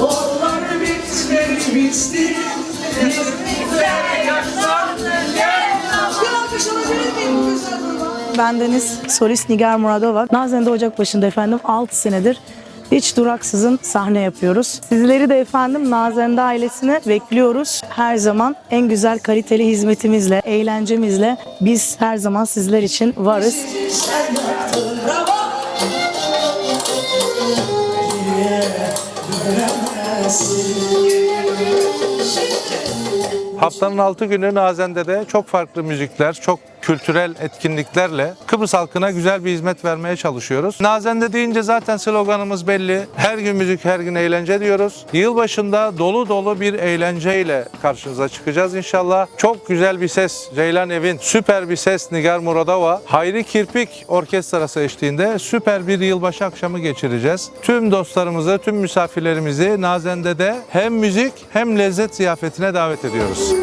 Onlar bitmedi bitti ben Deniz Solist Nigar Muradova. Nazen'de Ocak başında efendim 6 senedir hiç duraksızın sahne yapıyoruz. Sizleri de efendim Nazende ailesine bekliyoruz. Her zaman en güzel kaliteli hizmetimizle, eğlencemizle biz her zaman sizler için varız. I'm graça. Haftanın 6 günü Nazende'de çok farklı müzikler, çok kültürel etkinliklerle Kıbrıs halkına güzel bir hizmet vermeye çalışıyoruz. Nazende deyince zaten sloganımız belli. Her gün müzik, her gün eğlence diyoruz. Yılbaşında dolu dolu bir eğlenceyle karşınıza çıkacağız inşallah. Çok güzel bir ses Ceylan Evin, süper bir ses Nigar Muradova, Hayri Kirpik Orkestrası eşliğinde süper bir yılbaşı akşamı geçireceğiz. Tüm dostlarımızı, tüm misafirlerimizi Nazende'de hem müzik hem lezzet ziyafetine davet ediyoruz.